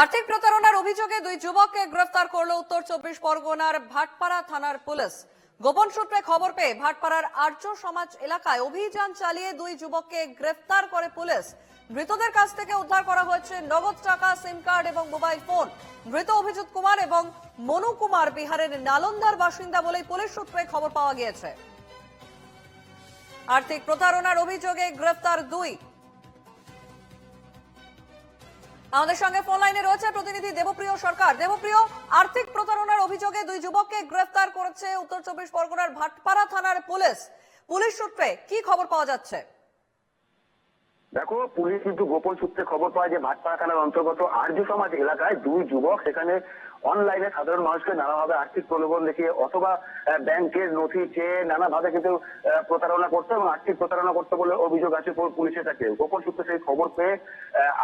আর্থিক প্রতারণার অভিযোগে দুই যুবককে গ্রেফতার করল উত্তর চব্বিশ পরগনার ভাটপাড়া থানার পুলিশ। গোপন সূত্রে খবর পেয়ে ভাটপাড়ার আর্য সমাজ এলাকায় অভিযান চালিয়ে দুই যুবককে গ্রেফতার করে পুলিশ। মৃতদের কাছ থেকে উদ্ধার করা হয়েছে নগদ টাকা, সিম কার্ড এবং মোবাইল ফোন। মৃত অভিজিৎ কুমার এবং মনু কুমার বিহারের নালন্দার বাসিন্দা বলেই পুলিশ সূত্রে খবর পাওয়া গিয়েছে। আর্থিক প্রতারণার অভিযোগে গ্রেফতার দুই আমাদের সঙ্গে ফোন লাইনে রয়েছে প্রতিনিধি দেবপ্রিয় সরকার। দেবপ্রিয়, আর্থিক প্রতারণার অভিযোগে দুই যুবককে গ্রেফতার করেছে উত্তর চব্বিশ পরগনার ভাটপাড়া থানার পুলিশ। পুলিশ সূত্রে কি খবর পাওয়া যাচ্ছে? দেখো, পুলিশ কিন্তু গোপন সূত্রে খবর পায় যে ভাটপাড়া থানার অন্তর্গত আর্য সমাজ এলাকায় দুই যুবক সেখানে অনলাইনে সাধারণ মানুষকে নানাভাবে আর্থিক প্রলোভন দেখিয়ে অথবা ব্যাংকের নথি চেয়ে নানাভাবে কিন্তু প্রতারণা করতো এবং আর্থিক প্রতারণা করতে বলে অভিযোগ আছে পুলিশের কাছে গোপন সূত্রে সেই খবর পেয়ে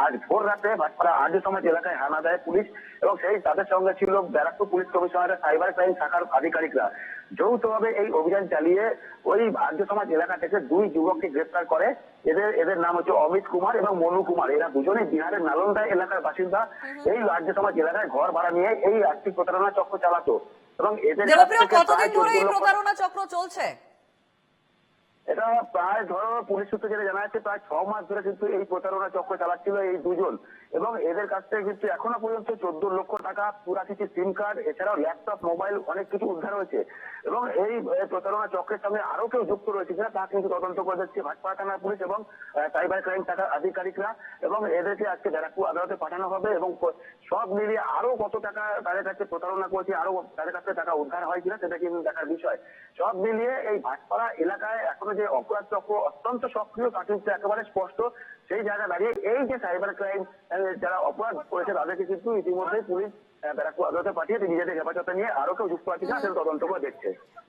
আজ ভোর রাতে ভাটপাড়া আর্য সমাজ এলাকায় হানা দেয় পুলিশ এবং সেই তাদের সঙ্গে ছিল ব্যারাকপুর পুলিশ কমিশনারের সাইবার ক্রাইম শাখার আধিকারিকরা। যৌথভাবে এই অভিযান চালিয়ে ওই আর্য সমাজ এলাকা থেকে দুই যুবককে গ্রেফতার করে। এদের এদের নাম হচ্ছে অমিত কুমার এবং মনু কুমার। এরা দুজনেই বিহারের নালন্দা এলাকার বাসিন্দা। এই আর্য সমাজ এলাকায় ঘর ভাড়া নিয়ে এই আর্থিক প্রতারণা চক্র চালাতো এবং এদের কাছ দেবপ্রিয় থেকে কতদিন ধরে এই প্রতারণা চক্র চলছে? এটা প্রায় ধরো পুলিশ সূত্রে যেটা জানা যাচ্ছে, প্রায় ছ মাস ধরে কিন্তু এই প্রতারণা চক্র চালাচ্ছিল এই দুজন। এবং এদের কাছ থেকে কিন্তু এখনও পর্যন্ত চোদ্দ লক্ষ টাকা পুরা কিছু সিম কার্ড, এছাড়াও ল্যাপটপ, মোবাইল অনেক কিছু উদ্ধার হয়েছে। এবং এই প্রতারণা চক্রের সঙ্গে আরও কেউ যুক্ত রয়েছে কিনা, তা কিন্তু তদন্ত করে যাচ্ছে ভাটপাড়া থানার পুলিশ এবং সাইবার ক্রাইম শাখার আধিকারিকরা। এবং এদেরকে আজকে ব্যারাকপুর আদালতে পাঠানো হবে এবং সব মিলিয়ে আরও কত টাকা তাদের কাছে প্রতারণা করেছে, আরও তাদের কাছে টাকা উদ্ধার হয় কিনা, সেটা কিন্তু দেখার বিষয়। সব মিলিয়ে এই ভাটপাড়া এলাকায় এখনও যে অপরাধ চক্র অত্যন্ত সক্রিয় তা কিন্তু একেবারে স্পষ্ট সেই জায়গা দাঁড়িয়ে এই যে সাইবার ক্রাইম যারা অপরাধ করেছে, তাদেরকে কিন্তু ইতিমধ্যে পুলিশ পাঠিয়ে নিজেদের হেফাজতে নিয়ে আরও কেউ যুক্ত আছে তদন্ত করে দেখছে।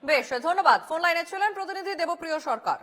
বেশ, ধন্যবাদ। ফোন লাইনে ছিলেন প্রতিনিধি দেবপ্রিয় সরকার।